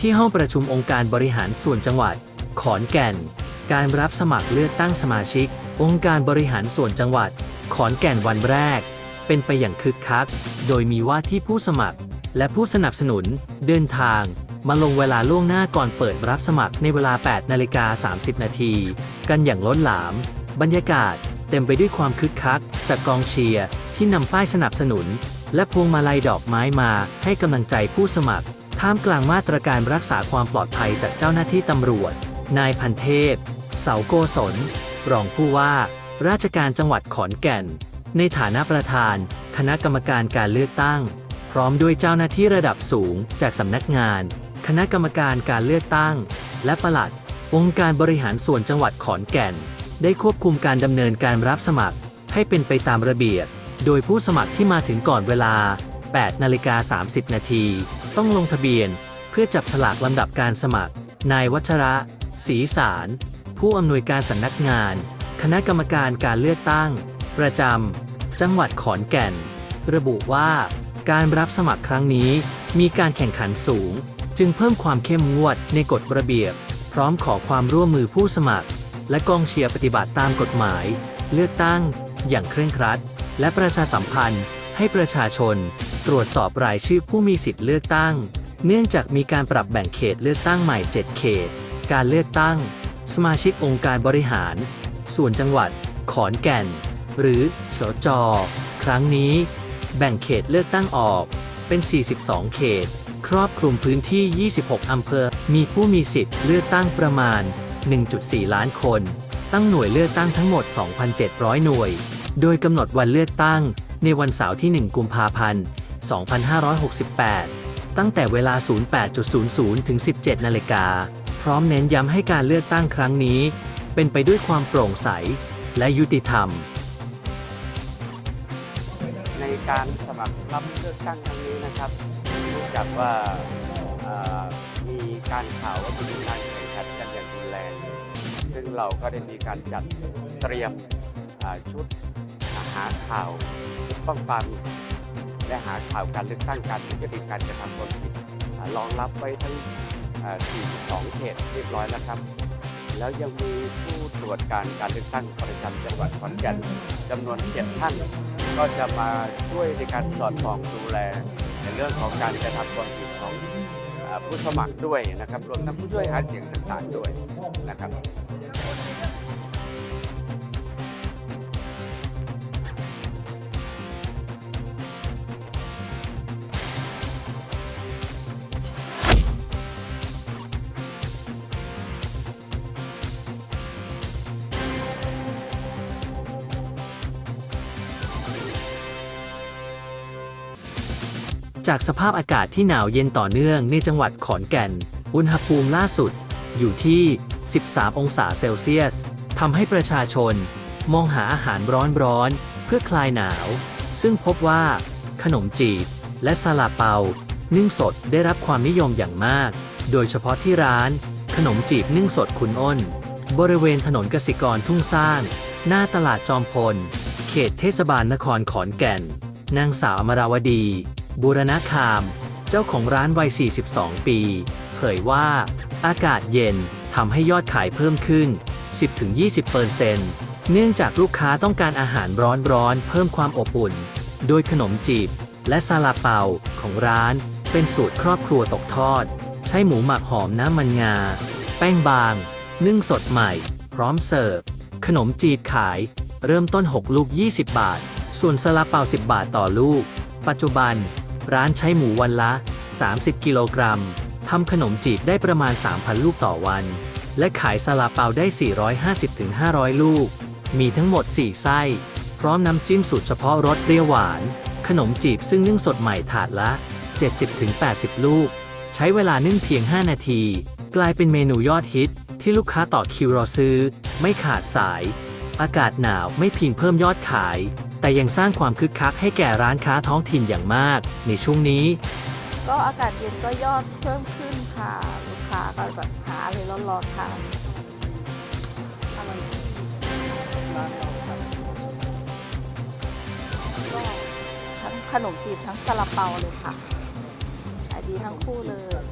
ที่ห้องประชุมองค์การบริหารส่วนจังหวัด ขอนแก่น การรับสมัครเลือกตั้งสมาชิก องค์การบริหารส่วนจังหวัด ขอนแก่นวันแรก เป็นไปอย่างคึกคัก โดยมีว่าที่ผู้สมัคร และผู้สนับสนุน เดินทาง มาลงเวลาล่วงหน้าก่อนเปิดรับสมัครในเวลา 8นาฬิกา30 นาที กันอย่างล้นหลาม บรรยากาศเต็มไปด้วยความคึกคัก จากกองเชียร์ที่นำป้ายสนับสนุน และพวงมาลัยดอกไม้มาให้กำลังใจผู้สมัคร ท่ามกลางมาตรการรักษาความปลอดภัยจากเจ้าหน้าที่ตำรวจ นายพันเทพ เสาโกศล รองผู้ว่า ราชการจังหวัดขอนแก่น ในฐานะประธาน คณะกรรมการการเลือกตั้ง พร้อมด้วยเจ้าหน้าที่ระดับสูงจากสำนักงาน คณะกรรมการการเลือกตั้ง และปลัด องค์การบริหารส่วนจังหวัดขอนแก่น ได้ควบคุมการดำเนินการรับสมัคร ให้เป็นไปตามระเบียบ โดยผู้สมัครที่มาถึงก่อนเวลา 8 นาฬิกา 30 นาที ต้องลงทะเบียน เพื่อจับฉลากลำดับการสมัคร นายวัชระศรีสาร ผู้อำนวยการสำนักงาน คณะกรรมการการเลือกตั้ง ประจำจังหวัดขอนแก่น ระบุว่าการรับสมัครครั้งนี้มีการแข่งขันสูง จึงเพิ่มความเข้มงวดในกฎระเบียบ พร้อมขอความร่วมมือผู้สมัคร และกองเชียร์ปฏิบัติตามกฎหมาย เลือกตั้ง อย่างเคร่งครัด และประชาสัมพันธ์ ให้ประชาชน ตรวจสอบรายชื่อผู้มีสิทธิ์เลือกตั้ง เนื่องจากมีการปรับแบ่งเขตเลือกตั้งใหม่ 7 เขต การเลือกตั้ง สมาชิกองค์การบริหาร ส่วนจังหวัด ขอนแก่น หรือสจ ครั้งนี้ แบ่งเขตเลือกตั้งออกเป็น 42 เขต ครอบคลุมพื้นที่ 26 อำเภอ มีผู้มีสิทธิ์เลือกตั้งประมาณ 1.4 ล้านคน ตั้งหน่วยเลือกตั้งทั้งหมด 2,700 หน่วย โดยกำหนดวันเลือกตั้ง ในวันเสาร์ที่ 1 กุมภาพันธ์ 2568 ตั้งแต่เวลา 08.00 ถึง 17 นาฬิกา พร้อมเน้นย้ำให้การเลือกตั้งครั้งนี้ เป็นไปด้วยความโปร่งใสและยุติธรรม ในการสมัครรับเลือกตั้งครั้งนี้นะครับเนื่องจากว่าเอ่อมีการข่าวว่าจะมีการแข่งขันกันอย่างรุนแรง ซึ่งเราก็ได้มีการจัดเตรียมอ่าชุดหาข่าว ป้องกันและหาข่าวการเลือกตั้งการทุจริตการกระทำความผิดรองรับไว้ทั้ง 42 เขตเรียบร้อยแล้วครับ แล้วยังมีผู้ตรวจการการเลือกตั้งประจำจังหวัดขอนแก่นจำนวนเจ็ดท่าน ก็จะมาช่วยในการสอดส่องดูแลในเรื่องของการกระทำความผิดของผู้สมัครด้วยนะครับ รวมทั้งผู้ช่วยหาเสียงต่างๆด้วยนะครับ จากสภาพอากาศที่หนาวเย็นต่อเนื่องในจังหวัดขอนแก่น อุณหภูมิล่าสุด อยู่ที่ 13 องศาเซลเซียสทำให้ประชาชน มองหาอาหารร้อนๆเพื่อคลายหนาว ซึ่งพบว่า ขนมจีบ และซาลาเปา นึ่งสดได้รับความนิยมอย่างมาก โดยเฉพาะที่ร้าน ขนมจีบนึ่งสดคุณอ้น บริเวณถนนกสิกรทุ่งสร้าง หน้าตลาดจอมพล เขตเทศบาลนครขอนแก่น นางสาวมราวดี บูรณคาม เจ้าของร้านวัย 42 ปี เผยว่า อากาศเย็นทำให้ยอดขายเพิ่มขึ้น 10-20%เนื่องจากลูกค้าต้องการอาหารร้อนๆ เพิ่มความอบอุ่น โดยขนมจีบ และซาลาเปาของร้าน เป็นสูตรครอบครัวตกทอด ใช้หมูหมักหอมน้ำมันงา แป้งบาง นึ่งสดใหม่ พร้อมเสิร์ฟ ขนมจีบขาย เริ่มต้น 6 ลูก 20 บาท ส่วนซาลาเปา 10 บาทต่อลูก ปัจจุบัน ร้านใช้หมูวันละ 30 กิโลกรัมทำขนมจีบได้ประมาณ 3,000 ลูกต่อวัน และขายซาลาเปาได้ 450-500 ลูก มีทั้งหมด 4 ไส้ พร้อมน้ำจิ้มสูตรเฉพาะรสเปรี้ยวหวาน ขนมจีบซึ่งนึ่งสดใหม่ถาดละ 70-80 ลูก ใช้เวลานึ่งเพียง 5 นาที กลายเป็นเมนูยอดฮิต ที่ลูกค้าต่อคิวรอซื้อ ไม่ขาดสาย อากาศหนาวไม่เพียงเพิ่มยอดขาย แต่ยังสร้างความคึกคักให้แก่ร้านค้าท้องถิ่นอย่างมาก ในช่วงนี้ ก็อากาศเย็นก็ยอดเพิ่มขึ้นค่ะลูกค้าก็แบบขาเลยร้อนๆค่ะทั้งขนมจีบทั้งซาลาเปาเลยค่ะขายดีทั้งคู่เลย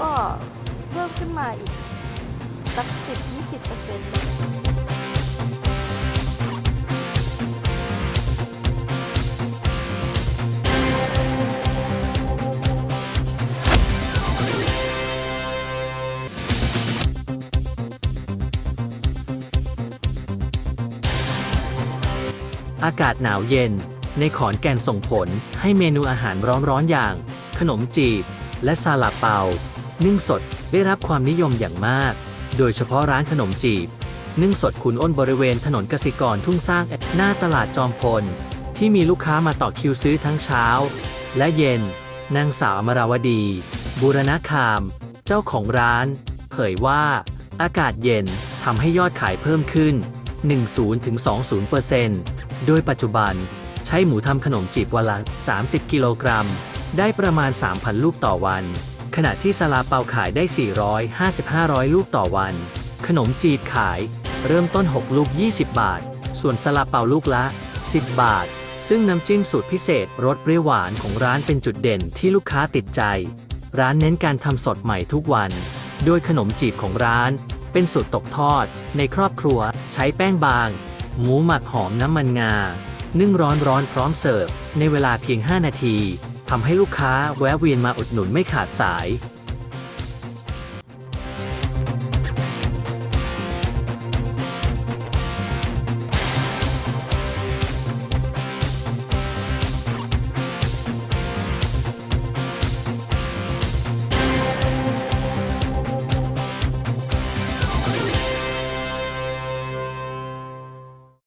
ก็เพิ่มขึ้นมาอีก สักสิบยี่สิบเเอากาศหนาวเย็น ในขอนแก่นส่งผลให้เมนูอาหารร้อนๆอย่าง ขนมจีบ และซาลาเปา นึ่งสดได้รับความนิยมอย่างมาก โดยเฉพาะร้านขนมจีบ นึ่งสดคุณอ้นบริเวณถนนกสิกรทุ่งสร้างหน้าตลาดจอมพล ที่มีลูกค้ามาต่อคิวซื้อทั้งเช้า และเย็น นางสาวมราวดีบูรณคาม เจ้าของร้าน เผยว่า อากาศเย็นทำให้ยอดขายเพิ่มขึ้น 10-20%โดยปัจจุบันใช้หมูทำขนมจีบวันละ 30 กิโลกรัม ได้ประมาณ 3,000 ลูกต่อวัน ขณะที่ซาลาเปาขายได้400-500 ลูกต่อวัน ขนมจีบขาย เริ่มต้น 6 ลูก 20 บาท ส่วนซาลาเปาลูกละ 10 บาท ซึ่งน้ำจิ้มสูตรพิเศษรสเปรี้ยวหวานของร้านเป็นจุดเด่นที่ลูกค้าติดใจ ร้านเน้นการทำสดใหม่ทุกวัน โดยขนมจีบของร้าน เป็นสูตรตกทอด ในครอบครัว ใช้แป้งบาง หมูหมักหอมน้ำมันงา นึ่งร้อนร้อนพร้อมเสิร์ฟในเวลาเพียง 5 นาที ทำให้ลูกค้าแวะเวียนมาอุดหนุนไม่ขาดสาย